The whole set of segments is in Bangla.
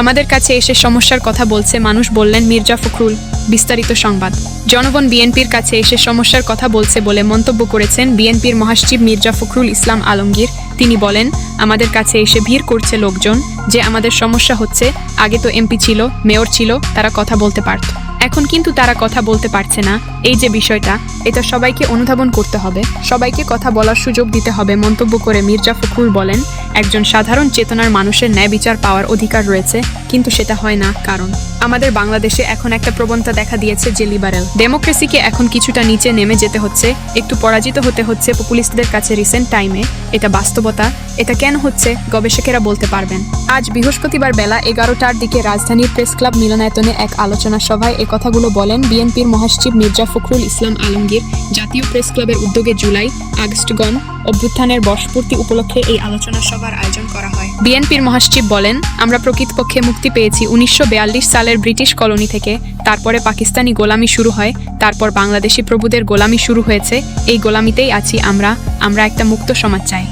আমাদের কাছে এসে সমস্যার কথা বলছে মানুষ বললেন, মির্জা ফখরুল, বিস্তারিত সংবাদ। জনগণ বিএনপির কাছে এসে সমস্যার কথা বলছে বলে মন্তব্য করেছেন বিএনপির মহাসচিব মির্জা ফখরুল ইসলাম আলমগীর। তিনি বলেন, আমাদের কাছে এসে ভিড় করছে লোকজন, যে আমাদের সমস্যা হচ্ছে, আগে তো এমপি ছিল, মেয়র ছিল, তারা কথা বলতে পারত। এখন কিন্তু তারা কথা বলতে পারছে না। এই যে বিষয়টা, এটা সবাইকে অনুধাবন করতে হবে। সবাইকে কথা বলার সুযোগ দিতে হবে। মন্তব্য করে মির্জা ফখরুল বলেন একজন সাধারণ চেতনার মানুষের ন্যায় বিচার পাওয়ার অধিকার রয়েছে কিন্তু সেটা হয় না কারণ আমাদের বাংলাদেশে এখন একটা প্রবণতা দেখা দিয়েছে যে লিবারেল ডেমোক্রেসিকে এখন কিছুটা নিচে নেমে যেতে হচ্ছে, একটু পরাজিত হতে হচ্ছে পপুলিস্টদের কাছে রিসেন্ট টাইমে এটা বাস্তবতা, এটা কেন হচ্ছে, গবেষকেরা বলতে পারবেন। আজ বৃহস্পতিবার বেলা এগারোটার দিকে রাজধানীর প্রেস ক্লাব মিলনায়তনে এক আলোচনা সভায় এ কথাগুলো বলেন বিএনপির মহাসচিব মির্জা ফখরুল ইসলাম আলমগীর। জাতীয় প্রেস ক্লাবের উদ্যোগে জুলাই, আগস্টগণ অভ্যুত্থানের বর্ষপূর্তি উপলক্ষে এই আলোচনা সভার আয়োজন করা বিএনপির মহাসচিব বলেন, আমরা প্রকৃতপক্ষে মুক্তি পেয়েছি উনিশশো বিয়াল্লিশ সালের ব্রিটিশ কলোনি থেকে। তারপরে পাকিস্তানি গোলামি শুরু হয়, তারপর বাংলাদেশি প্রভুদের গোলামি শুরু হয়েছে। এই গোলামিতেই আছি আমরা আমরা একটা মুক্ত সমাজ চাই।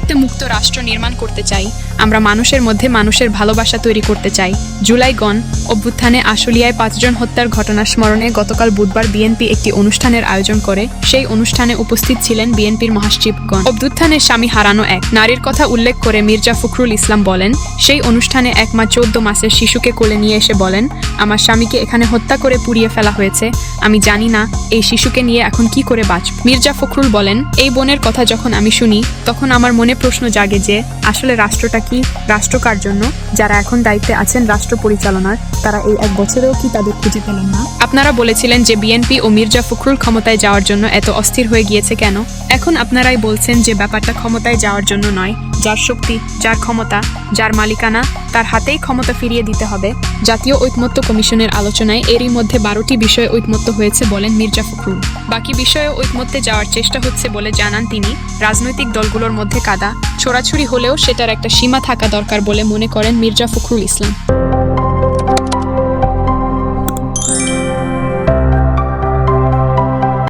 একটা মুক্ত রাষ্ট্র নির্মাণ করতে চাই। আমরা মানুষের মধ্যে মানুষের ভালোবাসা তৈরি করতে চাই। জুলাই গণ অভ্যুত্থানে আশুলিয়ায় পাঁচজন হত্যার ঘটনা স্মরণে গতকাল বুধবার বিএনপি একটি অনুষ্ঠানের আয়োজন করে, সেই অনুষ্ঠানে উপস্থিত ছিলেন বিএনপির মহাসচিবগণ। অভ্যুত্থানের স্বামী হারানো এক নারীর কথা উল্লেখ করে মির্জা ফখরুল ইসলাম বলেন, সেই অনুষ্ঠানে এক মা চোদ্দ মাসের শিশুকে কোলে নিয়ে এসে বলেন, আমার স্বামীকে এখানে হত্যা করে পুড়িয়ে ফেলা হয়েছে, আমি জানি না এই শিশুকে নিয়ে এখন কি করে বাঁচব। মির্জা ফখরুল বলেন, এই বোনের কথা যখন আমি শুনি, তখন আমার মনে প্রশ্ন জাগে যে, আসলে রাষ্ট্রটা কি? রাষ্ট্র কার জন্য? যারা এখন দায়িত্বে আছেন রাষ্ট্র পরিচালনার, তারা এই এক বছরেও কি তাদের খুঁজে পেলেন না? আপনারা বলেছিলেন যে বিএনপি ও মির্জা ফখরুল ক্ষমতায় যাওয়ার জন্য এত অস্থির হয়ে গিয়েছে কেন? এখন আপনারাই বলছেন যে ব্যাপারটা ক্ষমতায় যাওয়ার জন্য নয়। যার শক্তি, যার ক্ষমতা, যার মালিকানা, তার হাতেই ক্ষমতা ফিরিয়ে দিতে হবে। জাতীয় ঐকমত্য কমিশনের আলোচনায় এরই মধ্যে বারোটি বিষয়ে ঐকমত্য হয়েছে বলেন মির্জা ফখরুল। বাকি বিষয়ে ঐকমত্যে যাওয়ার চেষ্টা হচ্ছে বলে জানান তিনি। রাজনৈতিক দলগুলোর মধ্যে কাদা। ছোড়াছুড়ি হলেও সেটার একটা সীমা থাকা দরকার বলে মনে করেন মির্জা ফখরুল ইসলাম।